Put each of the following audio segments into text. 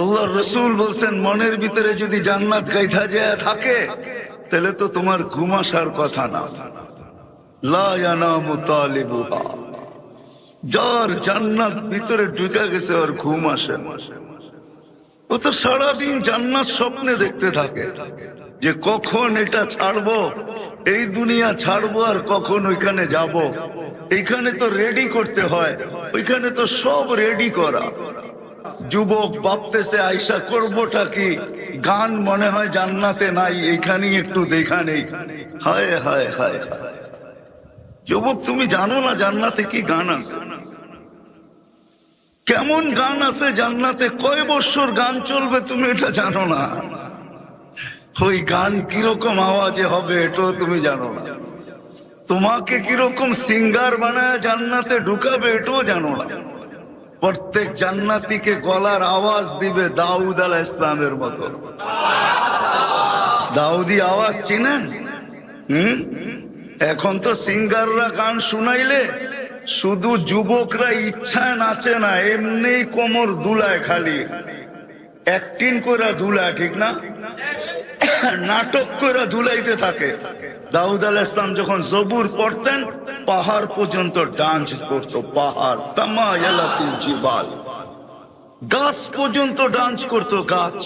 আল্লাহ রসুল বলছেন, মনের ভিতরে যদি জান্নাত গাইথা যায় থাকে, তাহলে তো তোমার ঘুম আসার কথা না। যার জান্নাত ভিতরে গেছে আর ও তো সারাদিন জান্নাত স্বপ্নে দেখতে থাকে যে কখন এটা ছাড়বো, এই দুনিয়া ছাড়বো আর কখন ওইখানে যাব। এইখানে তো রেডি করতে হয়, ওইখানে তো সব রেডি করা। যুবক ভাবতেছে আইসা করবোটা কি? গান মনে হয় জান্নাতে নাই এইখানেই একটু দেখা নেই। হায় হায় হায়। যুবক, তুমি জানো না জান্নাতে কি গান আছে? কেমন গান আছে জান্নাতে? কয় বছর গান চলবে তুমি এটা জানো না? ওই গান কীরকম আওয়াজে হবে এটাও তুমি জানো না। তোমাকে কীরকম সিঙ্গার বানায় জান্নাতে ঢুকাবে এটাও জানো না। প্রত্যেক জান্নাতিকে গলার আওয়াজ দিবে দাউদ আলাহ ইসলামের মতো। দাউদি আওয়াজ চিনেন? হুম? এখন তো সিঙ্গাররা গান শুনাইলে শুধু যুবকরা ইচ্ছায় নাচে না, এমনি কোমর দুলায় খালি। অ্যাক্টিং করে দুলায়, ঠিক না? নাটক করে দুলাইতে থাকে। দাউদ আল ইসলাম যখন জবুর পড়তেন পাহাড় পর্যন্ত ডান্স করতো, পাহাড় তামা এলাতিল জিবাল। গাছ পর্যন্ত ডান্স করতো, গাছ।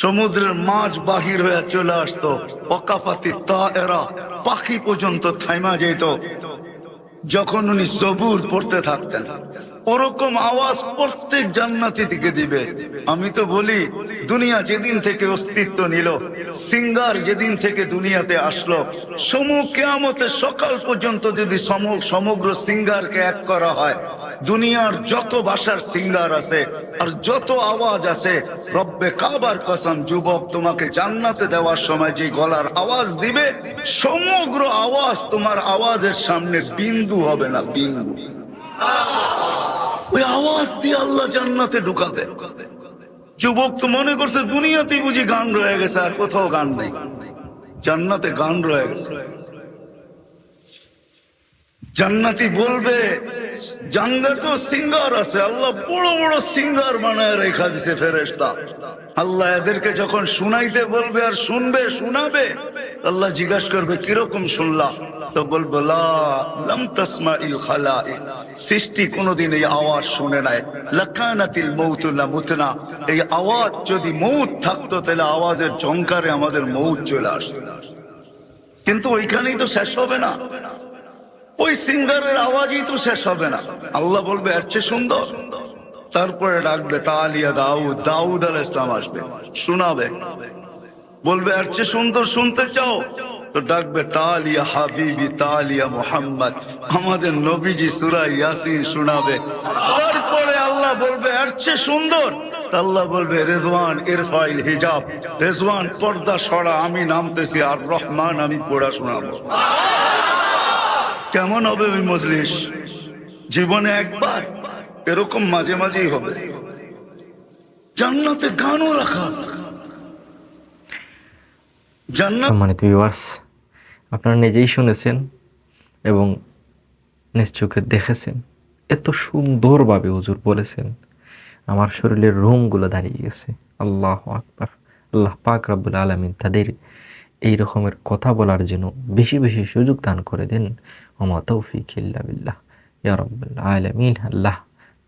সমুদ্রের মাছ বাহির হয়ে চলে আসতো অকাফাতি তা এরা পাখি পর্যন্ত থাইমা যেত। যখন উনি জবুর পড়তে থাকতেন, ওরকম আওয়াজ প্রত্যেক জান্নাতি থেকে দিবে। আমি তো বলি দুনিয়া যেদিন থেকে অস্তিত্ব নিল, সিঙ্গার যেদিন থেকে দুনিয়াতে আসলো সমূহ কেয়ামতের সকাল পর্যন্ত যদি সম- সমগ্র সিঙ্গারকে এক করা হয়, দুনিয়ার যত ভাষার সিঙ্গার আছে আর যত আওয়াজ আছে, রব্বে কাবার কসম, যুবক তোমাকে জান্নাতে দেওয়ার সময় যে গলার আওয়াজ দিবে, সমগ্র আওয়াজ তোমার আওয়াজের সামনে বিন্দু হবে না, বিন্দু। ওই আওয়াজ দিয়ে আল্লাহ জান্নাতে ঢুকাবে। যুবক তো মনে করছে দুনিয়াতেই বুঝি গান রয়ে গেছে, আর কোথাও গান নেই। জান্নাতে গান রয়ে গেছে। জান্নাতি বলবে, জান্নাতে সিঙ্গার আছে, আল্লাহ বড় বড় সিঙ্গার বানায় রেখা দিছে ফেরেশতা। আল্লাহ এদেরকে যখন শুনাইতে বলবে আর শুনবে, শোনাবে, আল্লাহ জিজ্ঞাসা করবে, কীরকম শুনলা? তো বলব ইল খালাইক। সৃষ্টি কোনোদিন এই আওয়াজ শুনে নাই। লাকানাতিল মৌতুল্লা মুতনা এই আওয়াজ যদি মৌত থাকতো, তাহলে আওয়াজের জঙ্কারে আমাদের মৌত চলে আসতো। কিন্তু ওইখানেই তো শেষ হবে না। ওই সিঙ্গারের আওয়াজই তো শেষ হবে না। আল্লাহ বলবে, এর চেয়ে সুন্দর। তারপরে ডাকবে তালিয়া দাউদ দাউদ আল ইসলাম আসবে। শোনাবে। বলবে, আর চেয়ে সুন্দর শুনতে চাও? তো ডাকবে, তালিয়া হাবিবি, তালিয়া মোহাম্মদ। আমাদের নবীজি সুরা ইয়াসিন শোনাবে। তারপরে আল্লাহ বলবে, আর চেয়ে সুন্দর? আল্লাহ বলবে, রেজওয়ান ইরফাইল হিজাব, রেজওয়ান পর্দা সরা, আমি নামতেছি, আর রহমান আমি পড়া শোনাবো। কেমন হবে ওই মজলিস? জীবনে একবার এরকম মাঝে মাঝেই হবে। জান্নাতে গানও রাখা আছে। সম্মানিত ভিউয়ার্স আপনারা নিজেই শুনেছেন এবং নিজ চোখে দেখেছেন এত সুন্দরভাবে হুজুর বলেছেন, আমার শরীরের রোমগুলো দাঁড়িয়ে গেছে। আল্লাহ আকবার। আল্লাহ পাক রাব্বুল আলমিন তাদের এই রকমের কথা বলার জন্য বেশি বেশি সুযোগ দান করে দেন। ওমা তৌফিক ইল্লা বিল্লাহ। ইয়া রাব্বুল আলামিন, আল্লাহ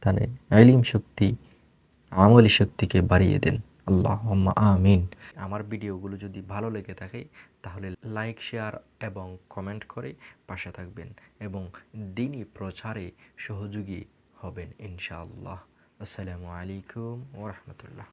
তাদের আলিম শক্তি, আমলি শক্তিকে বাড়িয়ে দেন। আল্লাহ আমিন। আমার ভিডিওগুলো যদি ভালো লেগে থাকে, তাহলে লাইক, শেয়ার এবং কমেন্ট করে পাশে থাকবেন এবং দিনই প্রচারে সহযোগী হবেন ইনশাআল্লাহ। আসসালামু আলাইকুম ওরহমতুল্লাহ